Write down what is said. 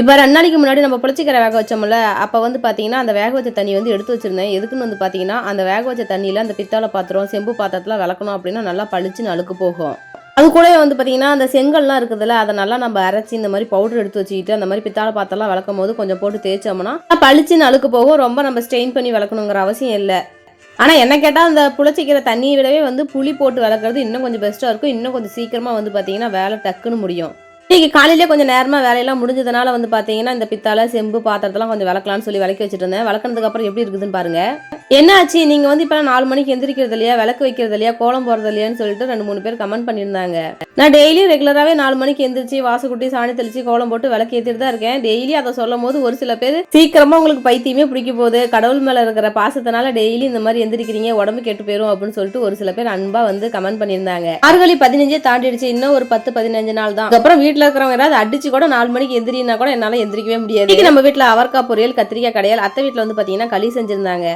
இப்போ ரெண்டு நாளைக்கு முன்னாடி நம்ம புளிச்சிக்கிற வேக வச்சோம்ல அப்போ வந்து பார்த்தீங்கன்னா அந்த வேக வச்ச தண்ணி வந்து எடுத்து வச்சிருந்தேன். எதுக்குன்னு வந்து பார்த்தீங்கன்னா அந்த வேக வச்ச தண்ணியில் அந்த பித்தளை பாத்திரம் செம்பு பாத்திரத்தில் விளக்கணும் அப்படின்னா நல்லா பளிச்சுன்னு அழுக்கு போகும். அது கூட வந்து பார்த்தீங்கன்னா அந்த செங்கல்லாம் இருக்குதுல்ல அதை நல்லா நம்ம அரைச்சி இந்த மாதிரி பவுடர் எடுத்து வச்சுக்கிட்டு அந்த மாதிரி பித்தாளை பாத்திரம்லாம் விளக்கும் போது கொஞ்சம் போட்டு தேய்ச்சோம்னா பளிச்சுன்னு அழுக்கு போகும். ரொம்ப நம்ம ஸ்ட்ரெயின் பண்ணி விளக்கணுங்கிற அவசியம் இல்லை. ஆனால் என்ன கேட்டால் அந்த புளிச்சிக்கிற தண்ணியை விடவே வந்து புளி போட்டு விளக்குறது இன்னும் கொஞ்சம் பெஸ்ட்டாக இருக்கும். இன்னும் கொஞ்சம் சீக்கிரமாக வந்து பார்த்தீங்கன்னா வேலை டக்குன்னு முடியும். இன்னைக்கு காலையிலே கொஞ்சம் நேரமாக வேலையெல்லாம் முடிஞ்சதுனால வந்து பார்த்தீங்கன்னா இந்த பித்தளை செம்பு பாத்திரத்தெல்லாம் கொஞ்சம் விளக்கலாம்னு சொல்லி விளக்கி வச்சுட்டு இருந்தேன். விளக்குனதுக்கு அப்புறம் எப்படி இருக்குதுன்னு பாருங்கள் என்ன ஆச்சு நீங்கள் வந்து இப்போ நாலு மணிக்கு எந்திரிக்கிறது இல்லையா? விளக்கு வைக்கிறது இல்லையா? கோலம் போடுறது இல்லையான்னு சொல்லிட்டு ரெண்டு மூணு பேர் கமெண்ட் பண்ணியிருந்தாங்க. நான் டெய்லியும் ரெகுலராகவே நாலு மணிக்கு எந்திரிச்சு வாசக்குட்டி சாணி தெளிச்சு கோலம் போட்டு விளக்கு ஏற்றிட்டு தான் இருக்கேன். டெய்லி அதை சொல்லும் போது ஒரு சில பேர் சீக்கிரமா உங்களுக்கு பைத்தியமே பிடிக்க போகுது. கடவுள் மேல இருக்கிற பாசத்தினால டெய்லி இந்த மாதிரி எந்திரிக்கிறீங்க உடம்பு கெட்டு போயிரும் அப்படின்னு சொல்லிட்டு ஒரு சில பேர் அன்பா வந்து கமெண்ட் பண்ணியிருந்தாங்க. ஆறுகளி பதினஞ்சே தாண்டிடுச்சு. இன்னும் ஒரு பத்து பதினஞ்சு நாள் தான். அப்புறம் வீட்டுல இருக்கிறவங்க ஏதாவது அடிச்சு கூட நாலு மணிக்கு எந்திரினா கூட என்னால எந்திரிக்கவே முடியாது. நம்ம வீட்டுல அவரக்காய் பொரியல் கத்திரிக்காய் கடையால் அத்தை வீட்டுல வந்து பாத்தீங்கன்னா களி செஞ்சிருந்தாங்க.